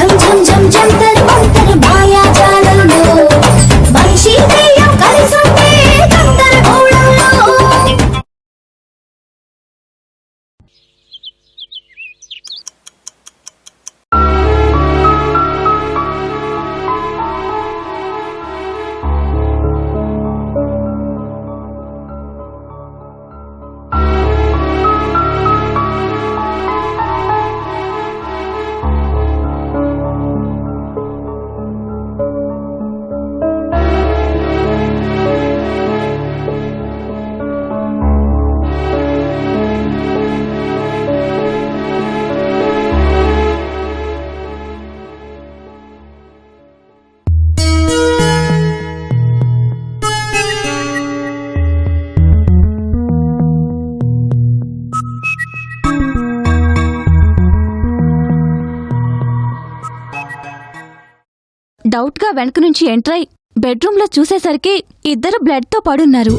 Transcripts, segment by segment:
长长长长的 డౌట్గా వెనక నుంచి ఎంటర్ అయి బెడ్రూమ్లో చూసేసరికి ఇద్దరు బ్లడ్తో పడున్నారు.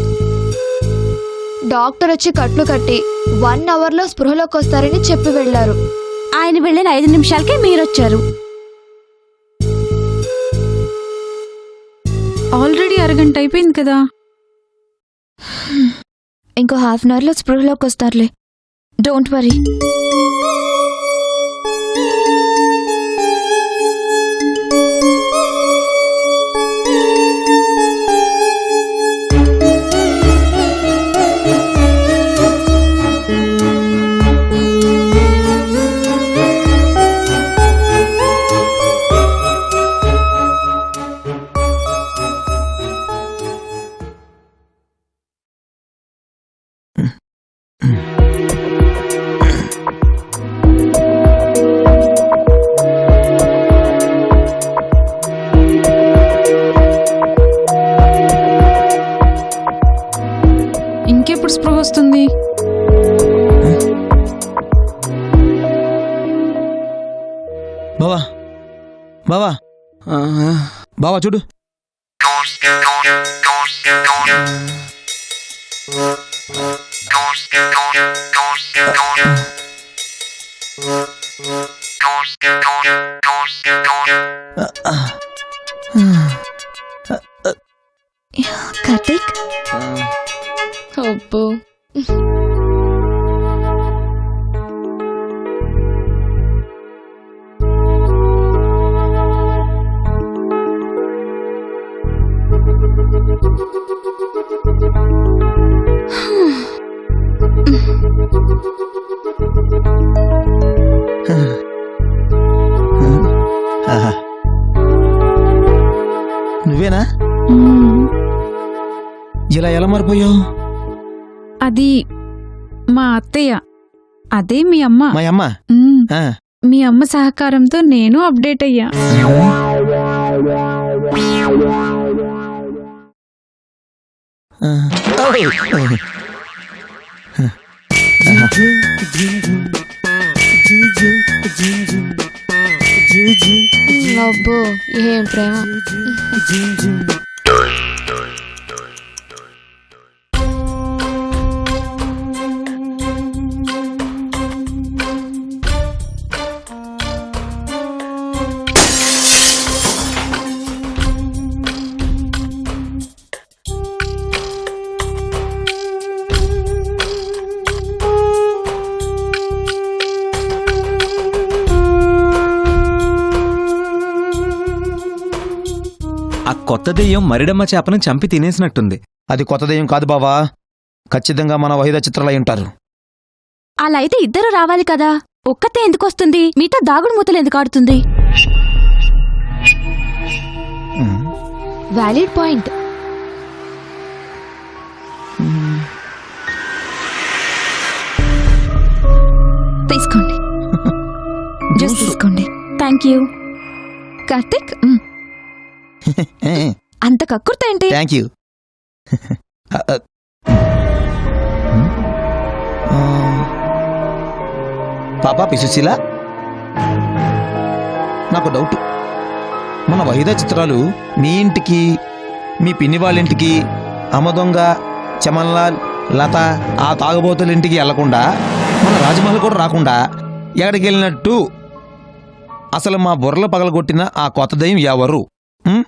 డాక్టర్ వచ్చి కట్లు కట్టి వన్ అవర్లో స్పృహలోకి వస్తారని చెప్పి వెళ్ళారు ఆయన వెళ్ళిన ఐదు నిమిషాలకే మీరొచ్చారు. ఆల్రెడీ అరగంట అయిపోయింది కదా. ఇంకో హాఫ్ అన్ అవర్లో స్పృహలోకి వస్తారులే. Don't worry. బావా. బావా. బావా చూడు. కార్తీక్? అబ్బో. నువ్వేనా. ఇలా ఎలా మారిపోయావు? అది మా అత్తయ్య. అదే మీ అమ్మ. మా అమ్మ. మీ అమ్మ సహకారంతో నేను అప్డేట్ అయ్యా. అబ్బో ఏం ప్రేమ కొత్త దెయ్యం మరిడమ్మ చేపను చంపి తినేసినట్టుంది. అది కొత్త దెయ్యం కాదు బావా. ఖచ్చితంగా మన వహిద చిత్రాలై ఉంటారు. అలా అయితే ఇద్దరు రావాలి కదా? ఒక్కతే ఎందుకు వస్తుంది మీతో దాగుడు మూతలు ఎందుకు ఆడుతుంది? Valid point. తీసుకోండి. జ్యూస్ తీసుకోండి. థ్యాంక్ యూ కార్తీక్ అంత కక్కుర్త ఏంటి? థ్యాంక్ యూ పాపా పిసుశీల నాకు డౌట్ మన వహిద చిత్రాలు మీ ఇంటికి మీ పిన్ని వాళ్ళ ఇంటికి అమదొంగ చమన్లాల్ లత ఆ తాగుబోతుల ఇంటికి వెళ్ళకుండా మన రాజమహల్ కూడా రాకుండా ఎక్కడికి వెళ్ళినట్టు? అసలు మా బుర్రలు పగలగొట్టిన ఆ కొత్త దయ్యం ఎవరు? ఆ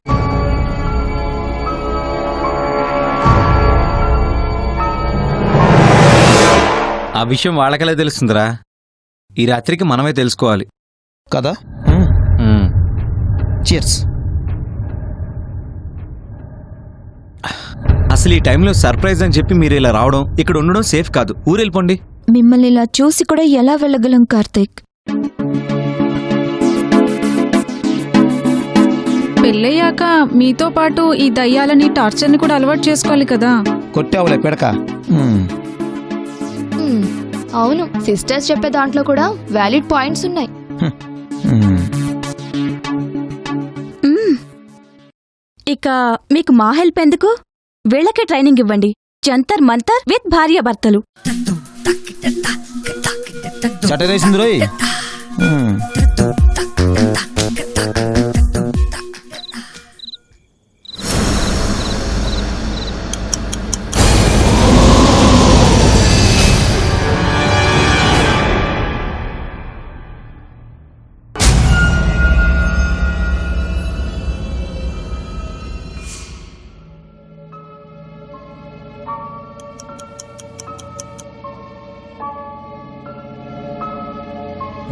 విషయం వాళ్ళకెలా తెలుస్తుందిరా. ఈ రాత్రికి మనమే తెలుసుకోవాలి. కదా. చియర్స్ అసలు ఈ టైంలో సర్ప్రైజ్ అని చెప్పి మీరు ఇలా రావడం ఇక్కడ ఉండడం సేఫ్ కాదు. ఊరెళ్ళిపోండి. మిమ్మల్ని ఇలా చూసి కూడా ఎలా వెళ్ళగలం కార్తీక్? పెళ్ళయ్యాక మీతో పాటు ఈ దయ్యాలని టార్చర్ని కూడా అలవాటు చేసుకోవాలి కదా కొట్టావులే పెడక అవును సిస్టర్స్ చెప్పే దాంట్లో కూడా వ్యాలిడ్ పాయింట్స్ ఉన్నాయి. మ్మ్. ఇక మీకు మా హెల్ప్ ఎందుకు వీళ్ళకే ట్రైనింగ్ ఇవ్వండి జంతర్ మంతర్ విత్ భార్య భర్తలు రోయ్.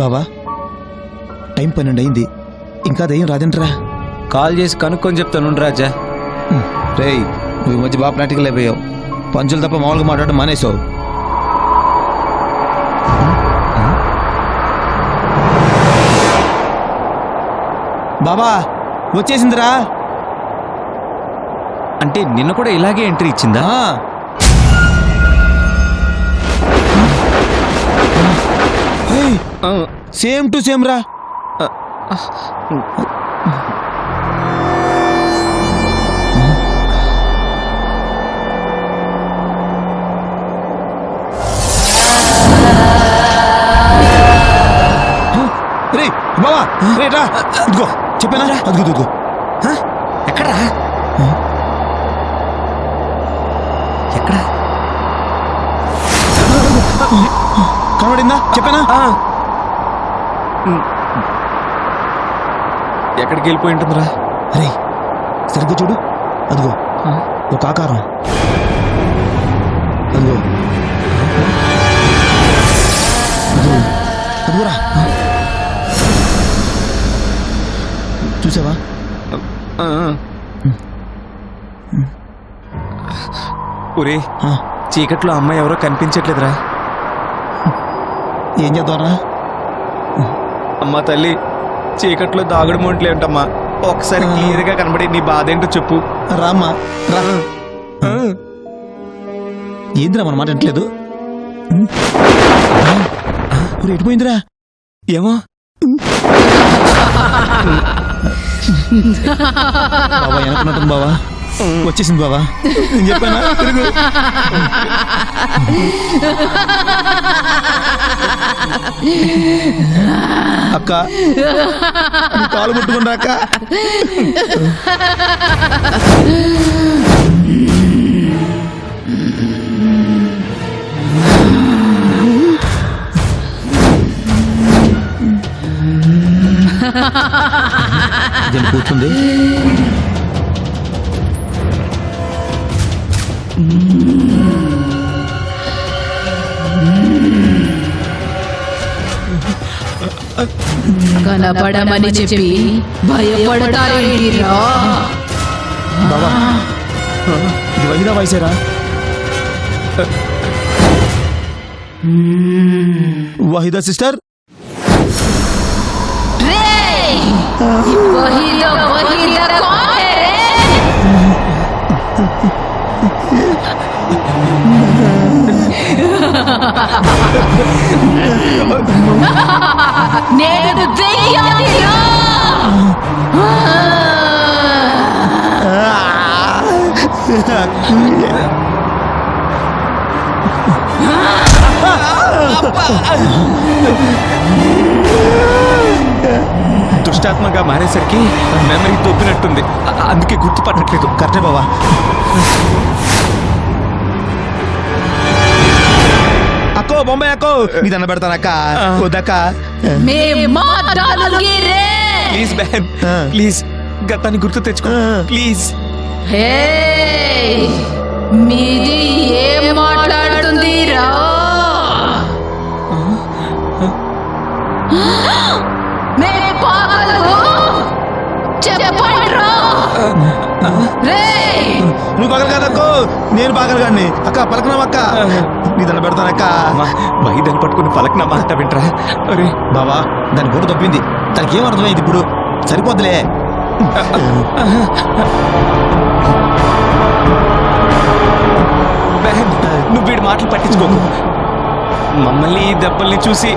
బాబా టైం పన్నెండు అయింది ఇంకా దయ్యం రాదంటరా? కాల్ చేసి కనుక్కొని చెప్తాను రాజా. రేయ్ నువ్వు ఈ మధ్య బాగా ప్రాక్టికల్ అయిపోయావు పంచులు తప్ప మామూలుగా మాట్లాడడం మానేసావు బాబా వచ్చేసిందిరా. అంటే నిన్న కూడా ఇలాగే ఎంట్రీ ఇచ్చిందా? సేమ్ టు సేమ్ రా. రే బావా రే రా. ఇదిగో చెప్పానా? అదిగో ఇదిగో. ఎక్కడా? ఎక్కడ? కనబడిందా? చెప్పానా? ఎక్కడికి వెళ్ళిపోయి ఉంటుందిరా? రే సరిగ్గా చూడు. అదిగో ఒక ఆకారం. అదిగో. అదిగో అదిగోరా. చూసావా. ఒరే చీకట్లో అమ్మాయి ఎవరో కనిపించట్లేదురా. ఏం చేద్దాంరా? అమ్మా తల్లి చీకట్లో దాగుడు మొంట్లే ఉంటామ్మా ఒకసారి క్లియర్గా కనబడి నీ బాధ ఏంటో చెప్పు. రామ్మా రా. ఏందిరా మన మాట వింటలేదు ఊరు ఎటుపోయిందిరా? ఏమో? బాబా వెనకున్నట్టుంది బావా. వచ్చేసింది బాబా నేను చెప్పానా? తిరుగు. అక్క కాలు ముట్టుకుంటా అక్క. కూర్చుంది? కనపడమని చెప్పి భయపడతారేంటిరా? ఇది వహిదా వయసేరా వహిదా సిస్టర్? వహిద కౌన్ నేను దెయ్యానిరా! దుష్టాత్మగా మారేసరికి మెమరీ తొప్పినట్టుంది అందుకే గుర్తుపట్టట్లేదు. కరెక్టే బావా బొంబాయకు మీ తన పెడతాను అక్క వద్దక్క ప్లీజ్ బ్యాన్ ప్లీజ్ గతాన్ని గుర్తు తెచ్చుకో ప్లీజ్ మీది ఏం మాట్లాడుతుంది రా నువ్వు పగలగాదక్కో నేను పగలగాడిని అక్క పలకనామక్క నీ దండ పెడతానక్క వైద్యాన్ని పట్టుకుని పలక్ నా మాట వింటరా? అరే బావా దాని బుర్ర తప్పింది దానికి ఏం అర్థమైంది ఇప్పుడు? సరిపోద్దులే. నువ్వు వీడి మాటలు పట్టించుకోకు. మమ్మల్ని ఈ దెబ్బల్ని చూసి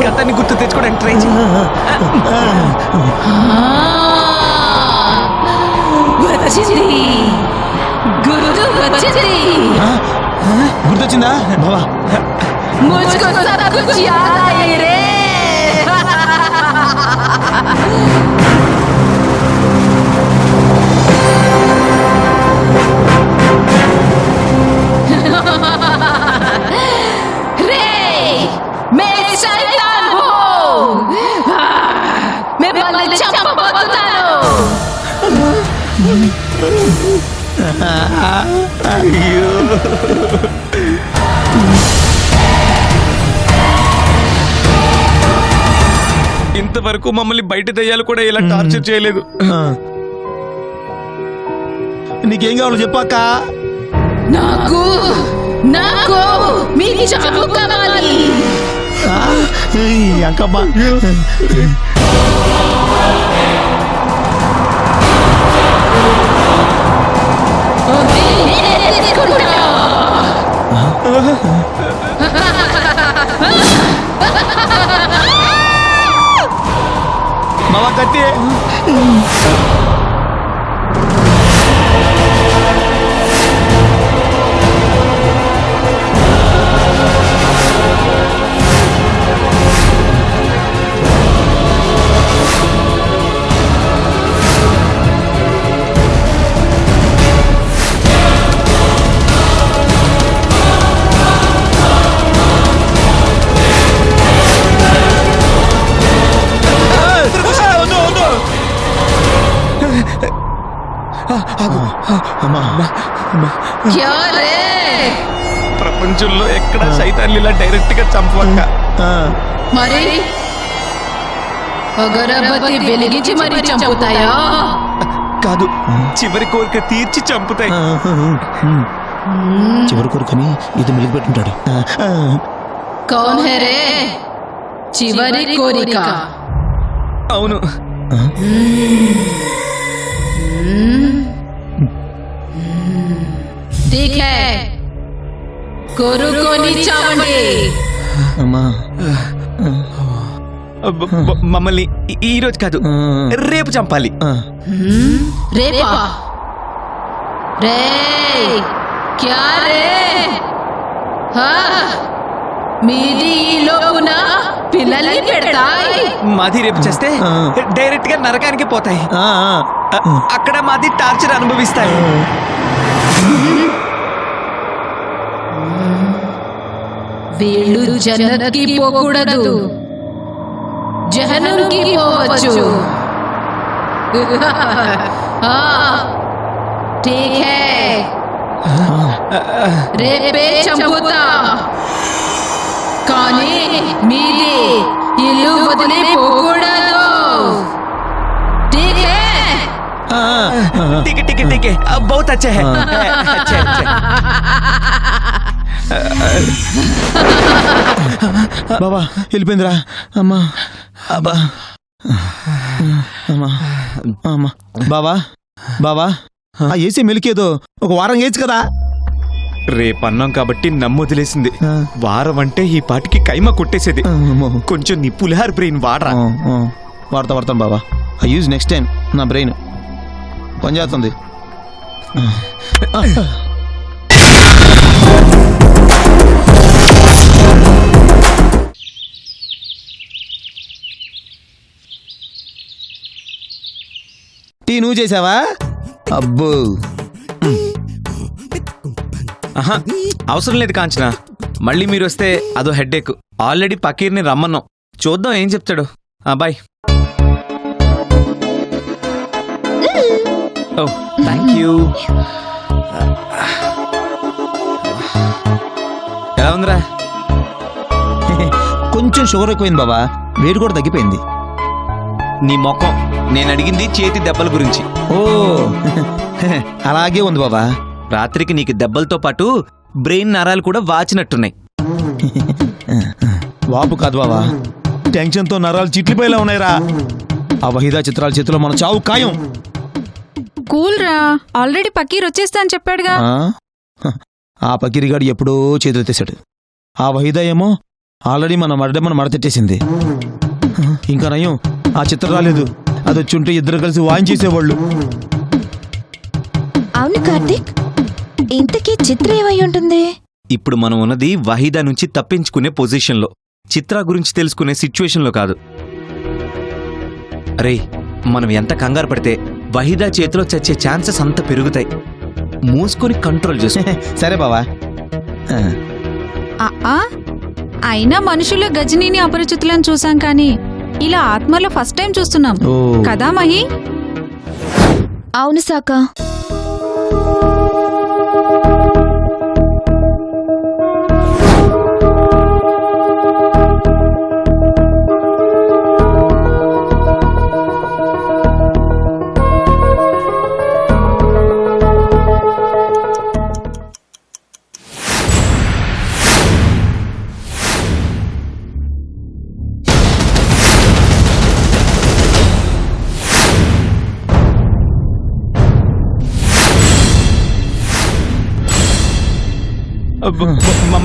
గతాన్ని గుర్తు తెచ్చుకోవడానికి ట్రై చేయి. వచ్చింది? ఆ? గుర్తొచ్చిందా బావా मुझको सब कुछ याद आई रे रे ఇంతవరకు మమ్మల్ని బయట దయ్యాలు కూడా ఇలా టార్చర్ చేయలేదు. నీకేం కావాలో చెప్పాక నాకు నాకు మీ చావు కావాలి. అంకమ్మా నేనే తీసుకుంటా. మామ కత్తి ప్రపంచంలో ఎక్కడ సైతాన్ని ఇలా డైరెక్ట్గా చంపవక్క. ఆ. మరి? అగరబత్తి వెలిగించి మరి చంపుతాయా? కాదు. చివరి కోరిక తీర్చి చంపుతాయి. చివరి కొడుకుని ఇది మెలిగి పెట్టుంటాడు ఆ. ఆ. కౌన్ హే రే చివరి కోరిక. అవును. ठीक है కోరుకొని చావండి అమ్మా బ- బ- మమ్మల్ని ఈ- ఈ రోజు కాదు ఆ. రేపు చంపాలి ఆ. రేపా రే క్యా రే హా, మీది ఈ లోపున పిల్లల్ని పెడతాయి మాది రేపు చేస్తే ఆ. డైరెక్ట్ గా నరకానికి పోతాయి ఆ. ఆ. అ- అక్కడ మాది టార్చర్ అనుభవిస్తాయి. వీళ్ళు జన్నత్కి పోకూడదు. జహనంకి పోవచ్చు. ఆ, ఠీక్. రేపే చంపుతా. కానీ మీది ఇల్లు ठीक है ठीक है ठीक है अब बहुत अच्छा है अच्छा अच्छा బాబా వెళ్ళిపోయిందిరా అమ్మా అబ్బా అమ్మా అమ్మా బాబా బాబా ఆ ఏసీ మెలికేదో ఒక వారం వేయచ్చు కదా రేపు అన్నాం కాబట్టి నమ్ము వదిలేసింది ఆ. వారం అంటే ఈ పాటికి కైమ కొట్టేసేది ఆ, అమ్మో. కొంచెం నీ పులిహార్ బ్రెయిన్ వాడరా ఆ, ఆ. వాడతా వాడతాను బాబా ఐ యూజ్ నెక్స్ట్ టైం నా బ్రెయిన్ పనిచేస్తుంది టీ నువ్వు చేసావా? అబ్బో. ఆహా, అవసరం లేదు కాంచన. మళ్ళీ మీరు వస్తే అదో హెడ్ఏక్ ఆల్రెడీ పకీర్ని రమ్మన్నాం. చూద్దాం ఏం చెప్తాడు. బాయ్. ఓ థ్యాంక్ యూ ఎలా ఉందిరా? కొంచెం షుగర్ ఎక్కువైంది బాబా వేడి కూడా తగ్గిపోయింది. నీ మొఖం. నేను అడిగింది చేతి దెబ్బల గురించి. ఓ అలాగే ఉంది బాబా రాత్రికి నీకు దెబ్బలతో పాటు బ్రెయిన్ నరాలు కూడా వాచినట్టున్నాయి. వాపు కాదు బాబా టెన్షన్తో నరాలు చిట్లిపోయేలా ఉన్నాయిరా. ఆ వహీదా చిత్రాల చేతిలో మన చావు ఖాయం. కూల్ రా. ఆల్రెడీ పకీర్ వచ్చేస్తా అని చెప్పాడుగా. ఆ? పకిరిగాడు ఎప్పుడో చేతులెత్తేశాడు ఆ వహీదా ఏమో ఆల్రెడీ మన మరడమ్మను మడతెట్టేసింది. ఇంకా నయం ఆ చిత్రం రాలేదు. అది వచ్చుంటే ఇద్దరు కలిసి వాయించేసేవాళ్ళు అవును కార్తీక్ ఇంతకీ చిత్ర ఏమై ఉంటుంది? ఇప్పుడు మనం ఉన్నది వహీదా నుంచి తప్పించుకునే పొజిషన్లో. చిత్ర గురించి తెలుసుకునే సిచ్యువేషన్లో కాదు. రే మనం ఎంత కంగారు పడితే వహీదా చేతిలో చచ్చే ఛాన్సెస్ అంత పెరుగుతాయి. మూసుకొని కంట్రోల్ చేసుకో. సరే బావా. ఆ, ఆ, ఆ? అయినా మనుషులు గజనీని అపరిచితులను చూసాం కానీ ఇలా ఆత్మలో ఫస్ట్ టైం చూస్తున్నాం. కదా మహి? అవును సాక.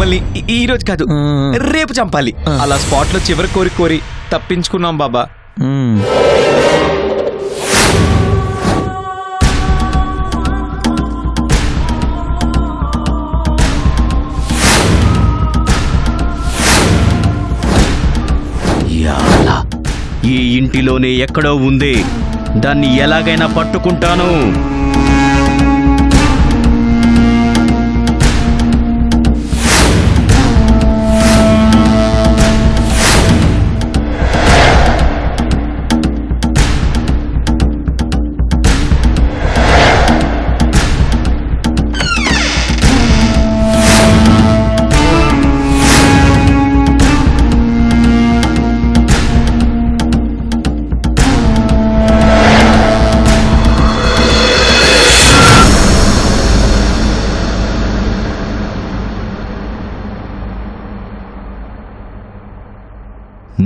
మమ్మల్ని ఈ- రోజు కాదు. రేపు చంపాలి. అలా స్పాట్లో చివరి కోరి కోరి తప్పించుకున్నాం బాబా. ఈ ఇంటిలోనే ఎక్కడో ఉంది. దాన్ని ఎలాగైనా పట్టుకుంటాను.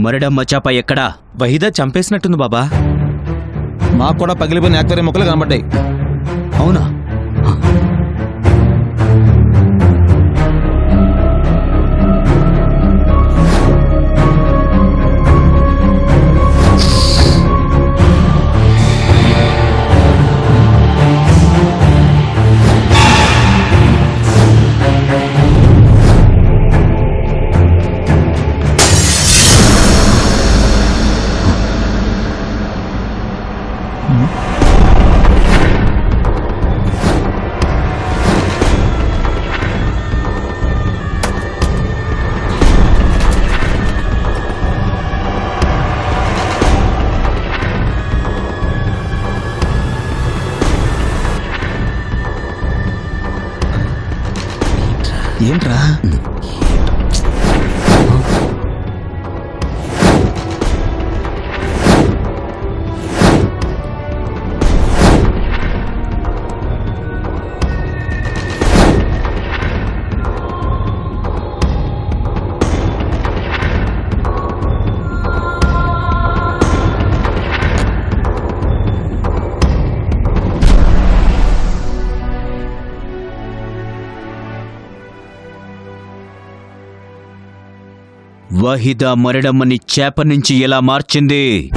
మరడమ్మ చాప ఎక్కడా? వహీదా చంపేసినట్టుంది బాబా. మాకు కూడా పగిలిపోయిన యాక్వేరియం మొక్కలు కనబడ్డాయి. అవునా? వహిద మరడమ్మని చేప నుంచి ఎలా మార్చింది?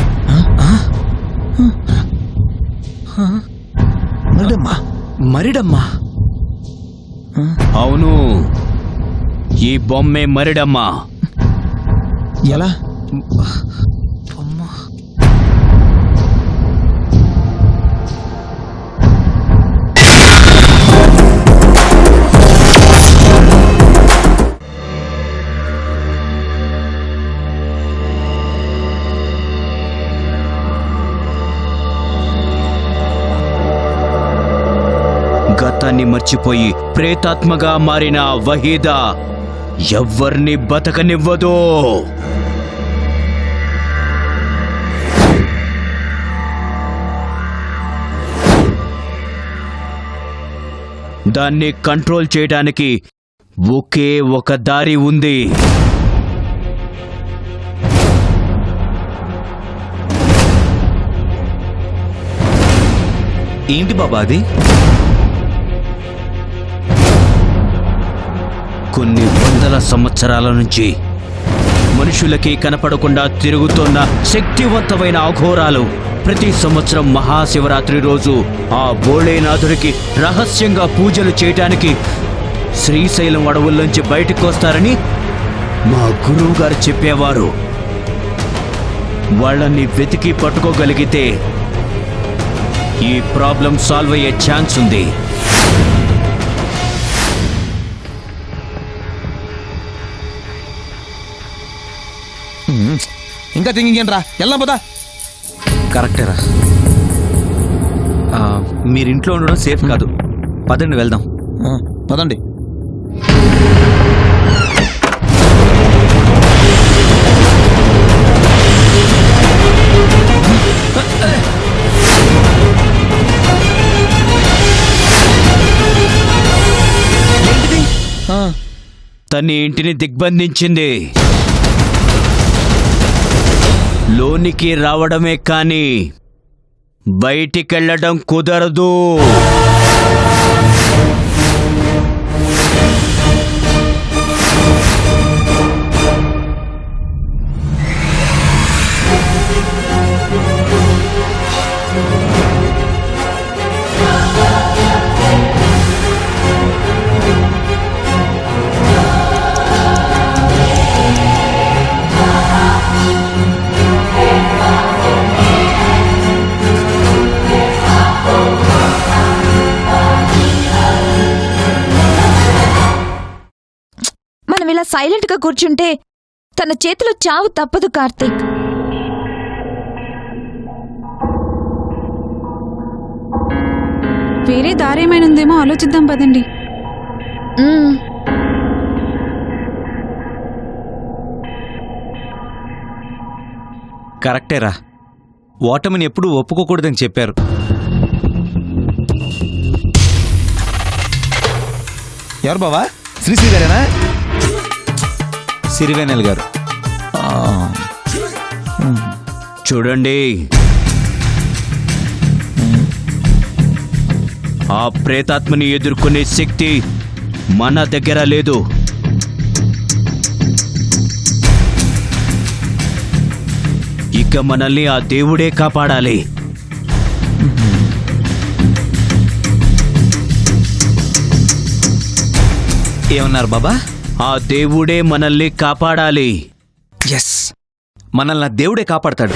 మరడమ్మా? మరిడమ్మా? అవును. ఈ బొమ్మే మరడమ్మ. ఎలా? జీవితాన్ని మర్చిపోయి ప్రేతాత్మగా మారిన వహీదా వహీద ఎవ్వర్ని బతకనివ్వదు. దాన్ని కంట్రోల్ చేయడానికి ఒకే ఒక దారి ఉంది. ఏంటి బాబా అది? కొన్ని వందల సంవత్సరాల నుంచి మనుషులకి కనపడకుండా తిరుగుతున్న శక్తివంతమైన అఘోరాలు ప్రతి సంవత్సరం మహాశివరాత్రి రోజు ఆ భోళేనాథుడికి రహస్యంగా పూజలు చేయటానికి శ్రీశైలం అడవుల్లోంచి బయటకు వస్తారని మా గురువు గారు చెప్పేవారు. వాళ్ళని వెతికి పట్టుకోగలిగితే ఈ ప్రాబ్లం సాల్వ్ అయ్యే ఛాన్స్ ఉంది. ఇంకా థింకింగ్ రా వెళ్దాం పదా. కరెక్టేరా ఆ, మీరింట్లో ఉండడం సేఫ్ కాదు. పదండి వెళ్దాం. పదండి. తన ఇంటిని దిగ్బంధించింది. లోనికి రావడమే కాని బయటికెళ్ళడం కుదరదు. మనం ఇలా సైలెంట్గా కూర్చుంటే తన చేతిలో చావు తప్పదు కార్తీక్. వేరే దారేమైనా ఉందేమో ఆలోచిద్దాం పదండి. కరెక్టేరా ఓటమిని ఎప్పుడూ ఒప్పుకోకూడదని చెప్పారు. ఎవరు బావా? శ్రీశ్రీ గారేనా? సిరివేనల్ గారు. ఆ, చూడండి. ఆ ప్రేతాత్మని ఎదుర్కొనే శక్తి మన దగ్గర లేదు. ఇక మనల్ని ఆ దేవుడే కాపాడాలి. ఏమన్నారు బాబా? ఆ దేవుడే మనల్ని కాపాడాలి. ఎస్ మనల్ని దేవుడే కాపాడతాడు.